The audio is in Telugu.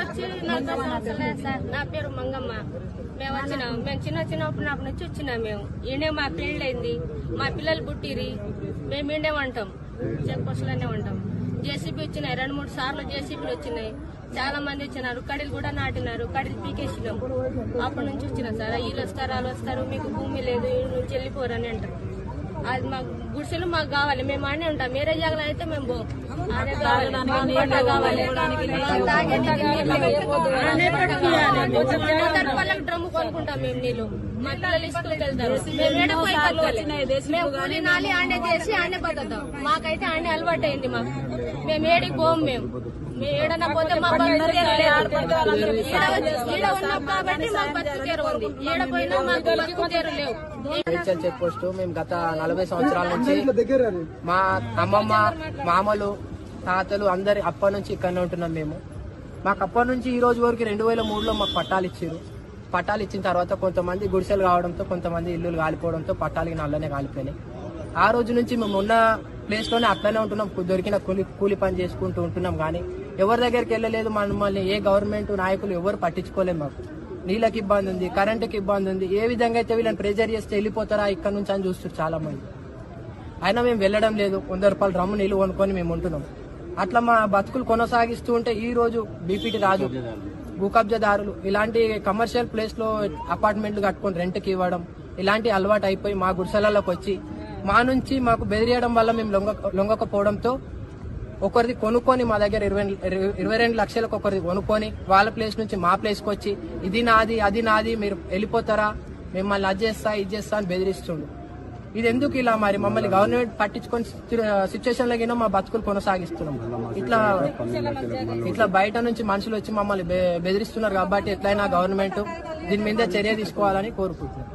వచ్చి నలభై సంవత్సరాలు సార్. నా పేరు మంగమ్మ. మేము వచ్చినాం. మేము చిన్న చిన్నప్పటి నుంచి వచ్చినాం మేము. ఈయనే మా పెళ్ళైంది. మా పిల్లలు పుట్టిరి మేము ఈడే ఉంటాం. చెక్ పోస్టులోనే ఉంటాం. జేసీబీ వచ్చినాయి. రెండు మూడు సార్లు జేసీబీలు వచ్చినాయి. చాలా మంది వచ్చినారు. కడిలు కూడా నాటినారు. కడిలు పీకేసినాం. అప్పటి నుంచి వచ్చినాం సార్. వీళ్ళు వస్తారు వాళ్ళు వస్తారు. మీకు భూమి లేదు. ఈ నుంచి వెళ్ళిపోరని అంటారు. అది మాకు గుడిసెలు మాకు కావాలి. మేము ఆడే ఉంటాం. వేరే జాగాలో అయితే మేము పోం వాళ్ళకి డ్రమ్ము కొనుక్కుంటాం. మేము నీళ్ళు. మా పిల్లలు స్కూల్కి వెళ్తారు. మేము ఏడ పోయి బతకాలి. మేము కూలి నాలి ఆడే చేసి ఆడే బతుకుతాం. మాకైతే ఆడే అలవాటు అయింది మాకు. మేము ఏడికి పోం మేము మేము. ఏడన్నా పోతే మా కాబట్టి మాకు ఉంది. పోయినా మాకు లేవు. చెక్ పోస్ట్ మేము గత నలభై సంవత్సరాల నుంచి మా అమ్మమ్మ మామలు తాతలు అందరి అప్పటి నుంచి ఇక్కడనే ఉంటున్నాం మేము. మాకు అప్పటి నుంచి ఈ రోజు వరకు రెండు వేల మూడులో మాకు పట్టాలు ఇచ్చారు పట్టాలు ఇచ్చిన తర్వాత కొంతమంది గుడిసెలు కావడంతో కొంతమంది ఇల్లులు కాలిపోవడంతో పట్టాలకి నల్లనే కాలిపోయినాయి. ఆ రోజు నుంచి మేము ఉన్న ప్లేస్లోనే అట్లనే ఉంటున్నాం. దొరికిన కూలి కూలి పని చేసుకుంటూ ఉంటున్నాం కానీ ఎవరి దగ్గరికి వెళ్ళలేదు మమ్మల్ని ఏ గవర్నమెంట్ నాయకులు ఎవరు పట్టించుకోలేదు మాకు. నీళ్ళకి ఇబ్బంది ఉంది కరెంటుకి ఇబ్బంది ఉంది. ఏ విధంగా అయితే వీళ్ళని ప్రెజర్ చేస్తే వెళ్ళిపోతారా ఇక్కడ నుంచి అని చూస్తారు చాలా మంది అయినా మేము వెళ్ళడం లేదు. వంద రూపాయలు రమ్ము నీళ్ళు కొనుక్కొని మేము ఉంటున్నాం. అట్లా మా బతుకులు కొనసాగిస్తూ ఉంటే ఈ రోజు బీపీటీ రాజు భూకబ్జాదారులు ఇలాంటి కమర్షియల్ ప్లేస్లో అపార్ట్మెంట్లు కట్టుకొని రెంట్కి ఇవ్వడం ఇలాంటి అలవాటు అయిపోయి మా గుడిసెలలోకి వచ్చి మా నుంచి మాకు బెదిరియడం వల్ల మేము లొంగ లొంగకపోవడంతో ఒకరిది కొనుక్కొని మా దగ్గర ఇరవై ఇరవై రెండు లక్షలకు ఒకరిది కొనుక్కొని వాళ్ళ ప్లేస్ నుంచి మా ప్లేస్కి వచ్చి ఇది నాది అది నాది మీరు వెళ్ళిపోతారా? మిమ్మల్ని అది చేస్తా ఇది చేస్తా అని బెదిరిస్తుండు. ఇది ఎందుకు ఇలా మరి మమ్మల్ని గవర్నమెంట్ పట్టించుకొని సిచ్యువేషన్లో మా బతుకులు కొనసాగిస్తున్నాం. ఇట్లా ఇట్లా బయట నుంచి మనుషులు వచ్చి మమ్మల్ని బెదిరిస్తున్నారు కాబట్టి ఎట్లయినా గవర్నమెంట్ దీని మీద చర్య తీసుకోవాలని కోరుకుంటున్నాం.